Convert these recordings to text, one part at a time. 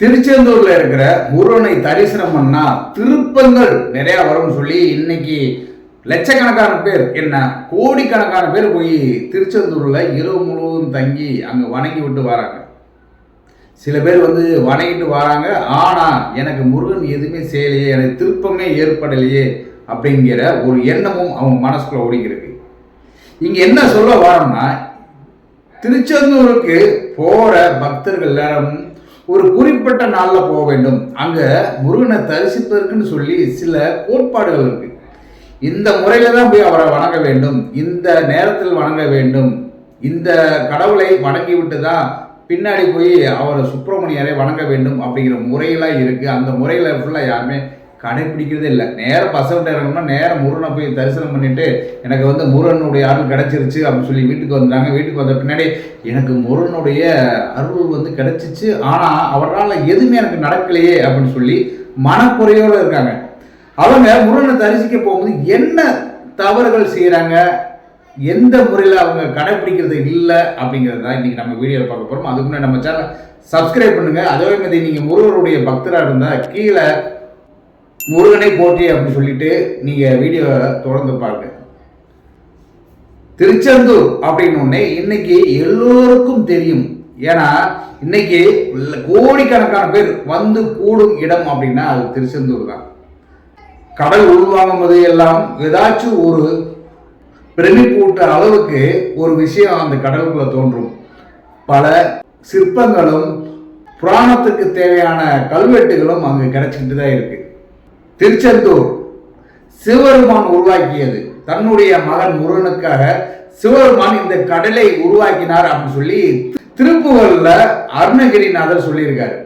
திருச்செந்தூர்ல இருக்கிற முருகனை தரிசனம் பண்ணா திருப்பங்கள் நிறைய வரும்னு சொல்லி இன்னைக்கு லட்சக்கணக்கான பேர் என்ன கோடிக்கணக்கான பேர் போய் திருச்செந்தூர்ல இரவு முழுவதும் தங்கி அங்க வணங்கி விட்டு வராங்க. சில பேர் வந்து வணங்கிட்டு வராங்க. ஆனா எனக்கு முருகன் எதுவுமே செய்யலையே எனக்கு திருப்பமே ஏற்படலையே அப்படிங்கிற ஒரு எண்ணமும் அவங்க மனசுக்குள்ள ஓடிக்கிறது இங்க என்ன சொல்ல வரோம்னா திருச்செந்தூருக்கு போற பக்தர்கள் எல்லாரும் ஒரு குறிப்பிட்ட நாளில் போக வேண்டும். அங்கே முருகனை தரிசிப்பதற்குன்னு சொல்லி சில கோட்பாடுகள் இருக்கு. இந்த முறையில் தான் போய் அவரை வணங்க வேண்டும். இந்த நேரத்தில் வணங்க வேண்டும். இந்த கடவுளை வணங்கி விட்டு தான் பின்னாடி போய் அவரை சுப்பிரமணியரை வணங்க வேண்டும் அப்படிங்கிற முறையெல்லாம் இருக்குது அந்த முறையில் ஃபுல்லாக யாருமே கடைப்பிடிக்கிறதே இல்லை. நேரம் பசங்க இறங்கணும்னா நேரம் முருகனை போய் தரிசனம் பண்ணிட்டு எனக்கு வந்து முருகனுடைய அருள் கிடைச்சிருச்சு அப்படின்னு சொல்லி வீட்டுக்கு வந்தாங்க வீட்டுக்கு வந்த பின்னாடி எனக்கு முருகனுடைய அருள் வந்து கிடச்சிச்சு. ஆனால் அவரால் எதுவுமே எனக்கு நடக்கலையே அப்படின்னு சொல்லி மனக்குறையோடு இருக்காங்க. அவங்க முருகனை தரிசிக்க போகும்போது என்ன தவறுகள் செய்கிறாங்க எந்த முறையில் அவங்க கடைப்பிடிக்கிறது இல்லை அப்படிங்கிறது தான் இன்றைக்கி நம்ம வீடியோவில் பார்க்க போகிறோம் அதுக்கு முன்னாடி நம்ம சேனல் சப்ஸ்கிரைப் பண்ணுங்கள் அதே மாதிரி நீங்கள் முருகருடைய பக்தராக இருந்தால் கீழே முருகனை போற்றி அப்படின்னு சொல்லிட்டு நீங்கள் வீடியோவை தொடர்ந்து பாருங்க. திருச்செந்தூர் அப்படின்னு இன்னைக்கு எல்லோருக்கும் தெரியும். ஏன்னா இன்னைக்கு கோடிக்கணக்கான பேர் வந்து கூடும் இடம் அப்படின்னா அது திருச்செந்தூர் தான். கடல் உள்வாங்கும் போது எல்லாம் ஏதாச்சும் ஒரு பிரமிப்பூட்ட அளவுக்கு ஒரு விஷயம் அந்த கடலுக்குள்ள தோன்றும். பல சிற்பங்களும் புராணத்துக்கு தேவையான கல்வெட்டுகளும் அங்கு கிடைச்சிக்கிட்டு தான் இருக்கு. திருச்செந்தூர் சிவருமான் உருவாக்கியது. தன்னுடைய மகன் முருகனுக்காக சிவபெருமான் இந்த கடலை உருவாக்கினார் அப்படின்னு சொல்லி திருப்புகள்ல அருணகிரிநாதர் சொல்லியிருக்காரு.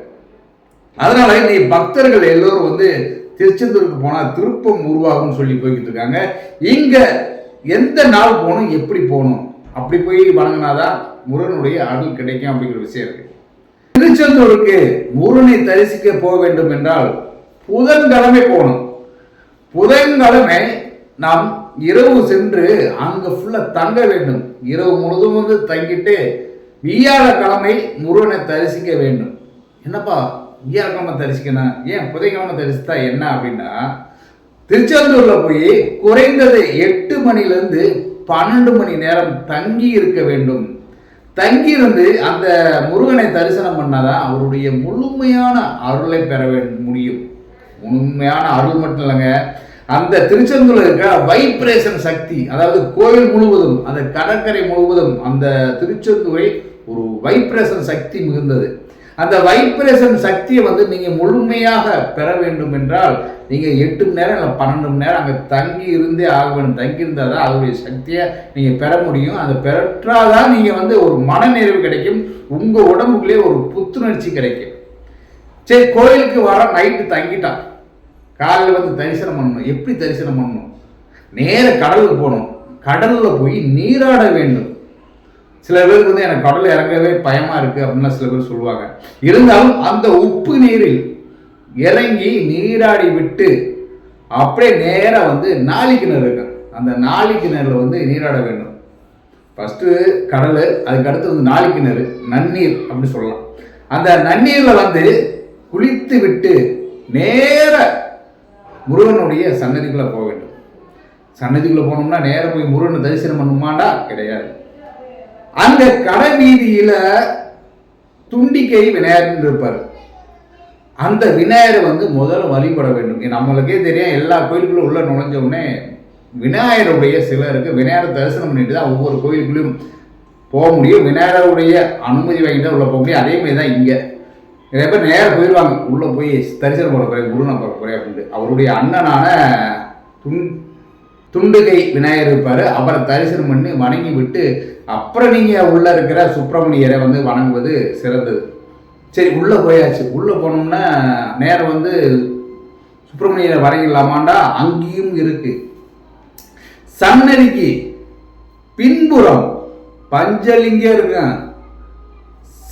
அதனால இன்னைக்கு பக்தர்கள் எல்லோரும் வந்து திருச்செந்தூருக்கு போனால் திருப்பம் உருவாகும்னு சொல்லி போய்கிட்டு இருக்காங்க. இங்க எந்த நாள் போகணும் எப்படி போகணும்? அப்படி போய் வணங்கினாதான் முருகனுடைய அருள் கிடைக்கும் அப்படிங்கிற விஷயம் இருக்கு. திருச்செந்தூருக்கு முருகனை தரிசிக்க போக வேண்டும் என்றால் புதன்கிழமை போகணும். புதன்கிழமை நாம் இரவு சென்று அங்கே ஃபுல்லாக தங்க வேண்டும். இரவு முழுதும் வந்து தங்கிட்டு வியாழக்கிழமை முருகனை தரிசிக்க வேண்டும். என்னப்பா வியாழக்கிழமை தரிசிக்கணும்? ஏன் புதைக்கிழமை தரிசித்தா என்ன அப்படின்னா திருச்செந்தூரில் போய் குறைந்தது எட்டு மணிலேருந்து பன்னெண்டு மணி நேரம் தங்கி இருக்க வேண்டும். தங்கியிருந்து அந்த முருகனை தரிசனம் பண்ணாதான் அவருடைய முழுமையான அருளை பெற முடியும். உண்மையான அருள் மட்டும் இல்லைங்க. அந்த திருச்செந்தூரில் இருக்க வைப்ரேஷன் சக்தி அதாவது கோயில் முழுவதும் அந்த கடற்கரை முழுவதும் அந்த திருச்செந்தூரை ஒரு வைப்ரேஷன் சக்தி மிகுந்தது. அந்த வைப்ரேஷன் சக்தியை வந்து நீங்கள் முழுமையாக பெற வேண்டும் என்றால் நீங்கள் எட்டு மணி நேரம் இல்லை பன்னெண்டு மணி நேரம் அங்கே தங்கி இருந்தே ஆக வேண்டும் தங்கி இருந்தால் தான் அதனுடைய சக்தியை நீங்கள் பெற முடியும். அதை பெற்றாதான் நீங்கள் வந்து ஒரு மனநிறைவு கிடைக்கும். உங்கள் உடம்புக்குள்ளே ஒரு புத்துணர்ச்சி கிடைக்கும். சரி கோயிலுக்கு வர நைட்டு தங்கிட்டான். காலையில் வந்து தரிசனம் பண்ணணும். எப்படி தரிசனம் பண்ணணும்? நேர கடலுக்கு போகணும். கடலில் போய் நீராட வேண்டும். சில பேருக்கு வந்து எனக்கு கடல் இறங்கவே பயமாக இருக்குது அப்படின்லாம் சில பேர் சொல்லுவாங்க. இருந்தாலும் அந்த உப்பு நீரில் இறங்கி நீராடி விட்டு அப்படியே நேராக வந்து நாளி கிணறு இருக்கு. அந்த நாளி கிணறுல வந்து நீராட வேண்டும். ஃபஸ்ட்டு கடல் அதுக்கடுத்து வந்து நாளி கிணறு நன்னீர் அப்படி சொல்லலாம். அந்த நன்னீரில் வந்து குளித்து விட்டு நேர முருகனுடைய சன்னதிக்குள்ளே போக வேண்டும். சன்னதிக்குள்ளே போனோம்னா நேராக போய் முருகனை தரிசனம் பண்ணுமாண்டா? கிடையாது. அந்த கடை வீதியில் துண்டிக்கை விநாயகர் இருப்பார் அந்த விநாயகரை வந்து முதல்ல வழிபட வேண்டும். ஏன் நம்மளுக்கே தெரியும் எல்லா கோயிலுக்குள்ள உள்ள நுழைஞ்ச உடனே விநாயகருடைய சிலை விநாயகர் தரிசனம் பண்ணிட்டு தான் ஒவ்வொரு கோயிலுக்குள்ளேயும் போக முடியும். விநாயகருடைய அனுமதி வாங்கிட்டு தான் உள்ள போக முடியும். அதே மாதிரி தான் இங்கே. நிறைய பேர் நேராக போயிடுவாங்க உள்ளே போய் தரிசனம் பண்ண போகிறேன் குருனை பார்க்க போகிறேன் அப்படின்ட்டு அவருடைய அண்ணனான துன் துண்டுகை விநாயகர் இருப்பார். அவரை தரிசனம் பண்ணி வணங்கி விட்டு அப்புறம் நீங்கள் உள்ளே இருக்கிற சுப்பிரமணியரை வந்து வணங்குவது சிறந்தது. சரி உள்ளே போயாச்சு. உள்ளே போனோம்னா நேரம் வந்து சுப்பிரமணியரை வரையிடலாமாண்டா அங்கேயும் இருக்கு. சன்னதிக்கு பின்புறம் பஞ்சலிங்கம் இருக்கேன்.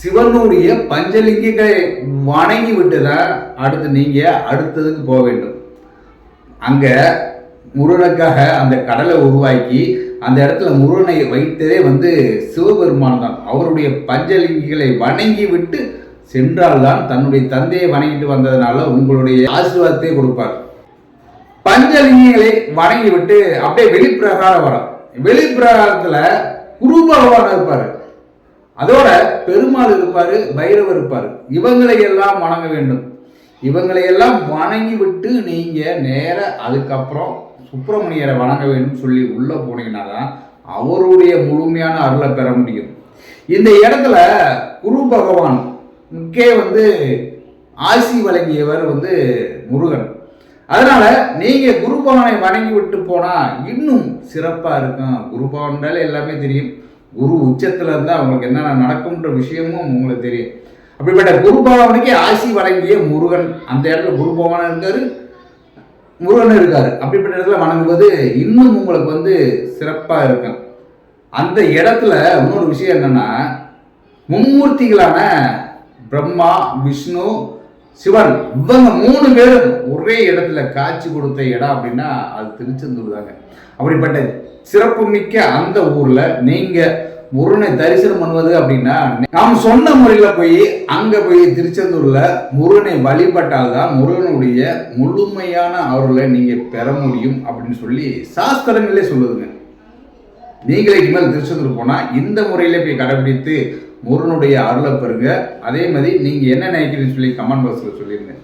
சிவனுடைய பஞ்சலிங்கங்களை வணங்கி விட்டு தான் அடுத்து நீங்கள் அடுத்ததுக்கு போக வேண்டும். அங்கே முருகனுக்காக அந்த கடலை உருவாக்கி அந்த இடத்துல முருகனை வைத்ததே வந்து சிவபெருமான் தான். அவருடைய பஞ்சலிங்கிகளை வணங்கி விட்டு சென்றால்தான் தன்னுடைய தந்தையை வணங்கிட்டு வந்ததுனால உங்களுடைய ஆசீர்வாதத்தை கொடுப்பார். பஞ்சலிங்கங்களை வணங்கி விட்டு அப்படியே வெளிப்பிரகாரம் வரும். வெளிப்பிரகாரத்தில் குரு பகவான் இருப்பார். அதோட பெருமாள் இருப்பாரு பைரவர் இருப்பாரு. இவங்களை எல்லாம் வணங்க வேண்டும். இவங்களை எல்லாம் வணங்கி விட்டு நீங்க நேர அதுக்கப்புறம் சுப்பிரமணியரை வணங்க வேண்டும் சொல்லி உள்ள போனீங்கன்னா தான் அவருடைய முழுமையான அருளை பெற முடியும். இந்த இடத்துல குரு பகவான் முக்கே வந்து ஆசி வழங்கியவர் வந்து முருகன். அதனால நீங்க குரு பகவானை வணங்கி விட்டு போனா இன்னும் சிறப்பா இருக்கும். குரு எல்லாமே தெரியும். குரு உச்சத்தில் இருந்தால் அவங்களுக்கு என்னென்ன நடக்கும்ன்ற விஷயமும் உங்களுக்கு தெரியும். அப்படிப்பட்ட குரு பகவானுக்கே ஆசி வழங்கிய முருகன் அந்த இடத்துல குரு பகவான் இருக்கார் முருகன் இருக்கார். அப்படிப்பட்ட இடத்துல வணங்குவது இன்னும் உங்களுக்கு வந்து சிறப்பாக இருக்கும். அந்த இடத்துல இன்னொரு விஷயம் என்னென்னா மும்மூர்த்திகளான பிரம்மா விஷ்ணு சிவன் இவங்க மூணு பேரும் ஒரே இடத்துல காட்சி கொடுத்த இடம் அப்படின்னா அது திருச்செந்தூர் தாங்க. அப்படிப்பட்ட சிறப்பு மிக்க அந்த ஊர்ல நீங்க முருகனை தரிசனம் பண்ணுவது அப்படின்னா நாம் சொன்ன முறையில் போய் அங்கே போய் திருச்செந்தூரில் முருகனை வழிபட்டால்தான் முருகனுடைய முழுமையான அருளை நீங்கள் பெற முடியும் அப்படின்னு சொல்லி சாஸ்திரங்களே சொல்லுதுங்க. நீங்களே இனிமேல் திருச்செந்தூர் போனால் இந்த முறையில் போய் கடைபிடித்து முருகனுடைய அருளை பெறுங்க. அதே மாதிரி நீங்கள் என்ன நினைக்கிறீங்கன்னு சொல்லி கமெண்ட் பாக்ஸில் சொல்லியிருந்தேன்